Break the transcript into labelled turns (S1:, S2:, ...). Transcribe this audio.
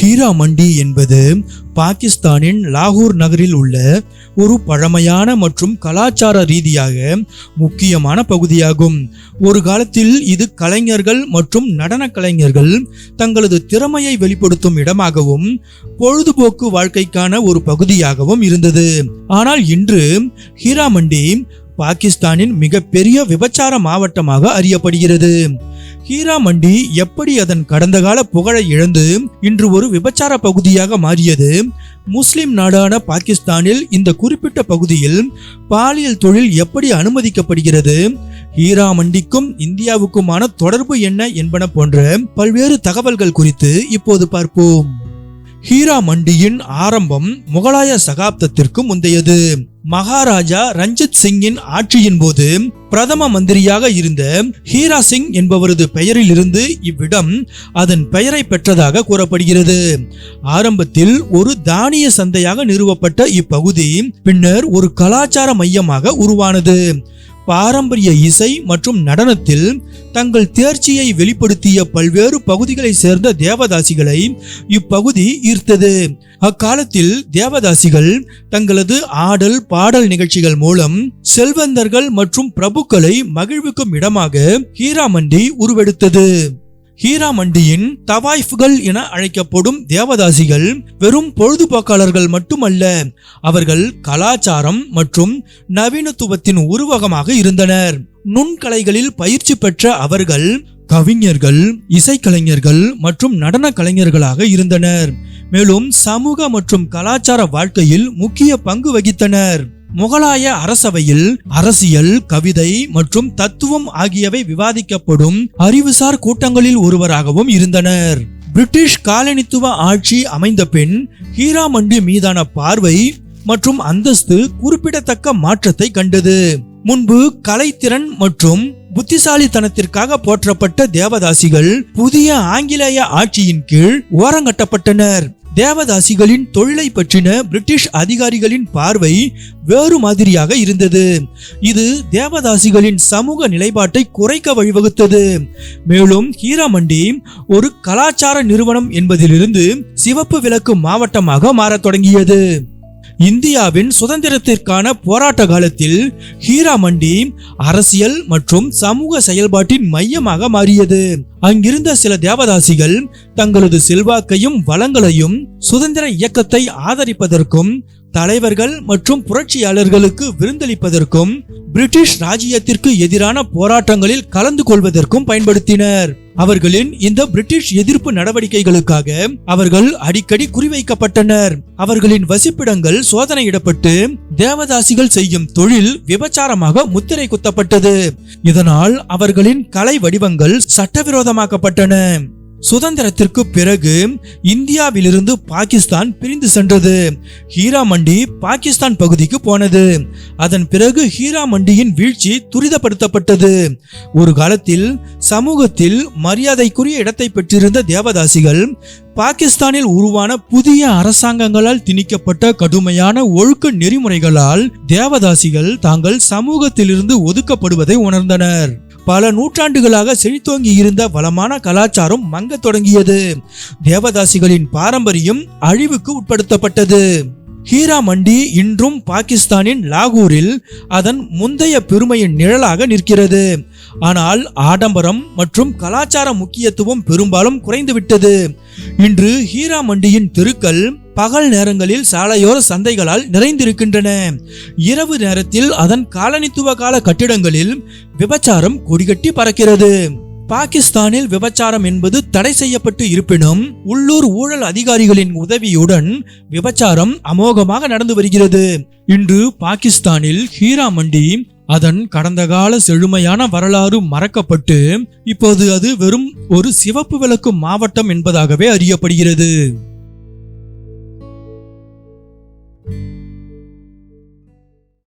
S1: ஹீரா மண்டி என்பது பாகிஸ்தானின் லாகூர் நகரில் உள்ள ஒரு பழமையான மற்றும் கலாச்சார ரீதியாக முக்கியமான பகுதியாகும். ஒரு காலத்தில் இது கலைஞர்கள் மற்றும் நடன கலைஞர்கள் தங்களது திறமையை வெளிப்படுத்தும் இடமாகவும் பொழுதுபோக்கு வாழ்க்கைக்கான ஒரு பகுதியாகவும் இருந்தது. ஆனால் இன்று ஹீராமண்டி பாகிஸ்தானின் மிகப்பெரிய விபச்சார மாவட்டமாக அறியப்படுகிறது. ஹீரா மண்டி எப்படி அதன் கடந்த கால புகழை இழந்து இன்று ஒரு விபச்சார பகுதியாக மாறியது? முஸ்லிம் நாடான பாகிஸ்தானில் இந்த குறிப்பிட்ட பகுதியில் பாலியல் தொழில் எப்படி அனுமதிக்கப்படுகிறது? ஹீரா மண்டிக்கும் இந்தியாவுக்குமான தொடர்பு என்ன என்பன போன்ற பல்வேறு தகவல்கள் குறித்து இப்போது பார்ப்போம். ஹீரா மண்டியின் ஆரம்பம் முகலாய சகாப்தத்திற்கு முந்தையது. மகாராஜா ரஞ்சித் சிங்கின் ஆட்சியின் போது பிரதம மந்திரியாக இருந்த ஹீரா சிங் என்பவரது பெயரில் இருந்து இவ்விடம் அதன் பெயரை பெற்றதாக கூறப்படுகிறது. ஆரம்பத்தில் ஒரு தானிய சந்தையாக நிறுவப்பட்ட இப்பகுதி பின்னர் ஒரு கலாச்சார மையமாக உருவானது. பாரம்பரிய இசை மற்றும் நடனத்தில் தங்கள் தேர்ச்சியை வெளிப்படுத்திய பல்வேறு பகுதிகளை சேர்ந்த தேவதாசிகளை இப்பகுதி ஈர்த்தது. அக்காலத்தில் தேவதாசிகள் தங்களது ஆடல் பாடல் நிகழ்ச்சிகள் மூலம் செல்வந்தர்கள் மற்றும் பிரபுக்களை மகிழ்விக்கும் இடமாக ஹீராமண்டி உருவெடுத்தது. ஹீராமண்டியின் தவாய்ஃப்கள் என அழைக்கப்படும் தேவதாசிகள் வெறும் பொழுதுபோக்காளர்கள் மட்டுமல்ல அவர்கள் கலாச்சாரம் மற்றும் நவீனத்துவத்தின் உருவகமாக இருந்தனர். நுண்கலைகளில் பயிற்சி பெற்ற அவர்கள் கவிஞர்கள் இசைக்கலைஞர்கள் மற்றும் நடன கலைஞர்களாக இருந்தனர். மேலும் சமூக மற்றும் கலாச்சார வாழ்க்கையில் முக்கிய பங்கு வகித்தனர். முகலாய அரசவையில் அரசியல் கவிதை மற்றும் தத்துவம் ஆகியவை விவாதிக்கப்படும் அறிவுசார் கூட்டங்களில் ஒருவராகவும் இருந்தனர். பிரிட்டிஷ் காலனித்துவ ஆட்சி அமைந்த பின் ஹீராமண்டி மீதான பார்வை மற்றும் அந்தஸ்து குறிப்பிடத்தக்க மாற்றத்தை கண்டது. முன்பு கலைத்திறன் மற்றும் புத்திசாலித்தனத்திற்காக போற்றப்பட்ட தேவதாசிகள் புதிய ஆங்கிலேய ஆட்சியின் கீழ் ஓரங்கட்டப்பட்டனர். தேவதாசிகளின் தொழிலை பற்றின பிரிட்டிஷ் அதிகாரிகளின் பார்வை வேறு மாதிரியாக இருந்தது. இது தேவதாசிகளின் சமூக நிலைப்பாட்டை குறைக்க வழிவகுத்தது. மேலும் ஹீராமண்டி ஒரு கலாச்சார நிறுவனம் என்பதிலிருந்து சிவப்பு விளக்கு மாவட்டமாக மாறத் தொடங்கியது. இந்தியாவின் சுதந்திரத்திற்கான போராட்ட காலத்தில் ஹீரா மண்டி அரசியல் மற்றும் சமூக செயல்பாட்டின் மையமாக மாறியது. அங்கிருந்த சில தேவதாசிகள் தங்களது செல்வாக்கையும் வளங்களையும் சுதந்திர இயக்கத்தை ஆதரிப்பதற்கும் தலைவர்கள் மற்றும் புரட்சியாளர்களுக்கு விருந்தளிப்பதற்கும் பிரிட்டிஷ் ராஜ்யத்திற்கு எதிரான போராட்டங்களில் கலந்து கொள்வதற்கும் பயன்படுத்தினர். அவர்களின் இந்த பிரிட்டிஷ் எதிர்ப்பு நடவடிக்கைகளுக்காக அவர்கள் அடிக்கடி குறிவைக்கப்பட்டனர். அவர்களின் வசிப்பிடங்கள் சோதனையிடப்பட்டு தேவதாசிகள் செய்யும் தொழில் விபச்சாரமாக முத்திரை குத்தப்பட்டது. இதனால் அவர்களின் கலை வடிவங்கள் சட்டவிரோதமாக்கப்பட்டன. சுதந்திரத்திற்கு பிறகு இந்தியாவிலிருந்து பாகிஸ்தான் பிரிந்து சென்றது. ஹீராமண்டி பாகிஸ்தான் பகுதிக்கு போனது. அதன் பிறகு ஹீராமண்டியின் வீழ்ச்சி துரிதப்படுத்தப்பட்டது. ஒரு காலத்தில் சமூகத்தில் மரியாதைக்குரிய இடத்தை பெற்றிருந்த தேவதாசிகள் பாகிஸ்தானில் உருவான புதிய அரசாங்கங்களால் திணிக்கப்பட்ட கடுமையான ஒழுக்க நெறிமுறைகளால் தேவதாசிகள் தாங்கள் சமூகத்திலிருந்து ஒதுக்கப்படுவதை உணர்ந்தனர். பல நூற்றாண்டுகளாக செழித்தோங்கி இருந்த வளமான கலாச்சாரம் மங்கத் தொடங்கியது. தேவதாசிகளின் பாரம்பரியம் அழிவுக்கு உட்படுத்தப்பட்டது. ஹீரா மண்டி இன்றும் பாகிஸ்தானின் லாகூரில் அதன் முந்தைய பெருமையின் நிழலாக நிற்கிறது. ஆனால் ஆடம்பரம் மற்றும் கலாச்சார முக்கியத்துவம் பெரும்பாலும் குறைந்துவிட்டது. இன்று ஹீரா மண்டியின் தெருக்கள் பகல் நேரங்களில் சாலையோர சந்தைகளால் நிறைந்திருக்கின்றன. இரவு நேரத்தில் அதன் காலனித்துவ கால கட்டிடங்களில் விபச்சாரம் கொடிகட்டி பறக்கிறது. பாகிஸ்தானில் விபச்சாரம் என்பது தடை செய்யப்பட்டு இருப்பினும் உள்ளூர் ஊழல் அதிகாரிகளின் உதவியுடன் விபச்சாரம் அமோகமாக நடந்து வருகிறது. இன்று பாகிஸ்தானில் ஹீரா மண்டி அதன் கடந்த கால செழுமையான வரலாறு மறக்கப்பட்டு இப்போது அது வெறும் ஒரு சிவப்பு விளக்கு மாவட்டம் என்பதாகவே அறியப்படுகிறது.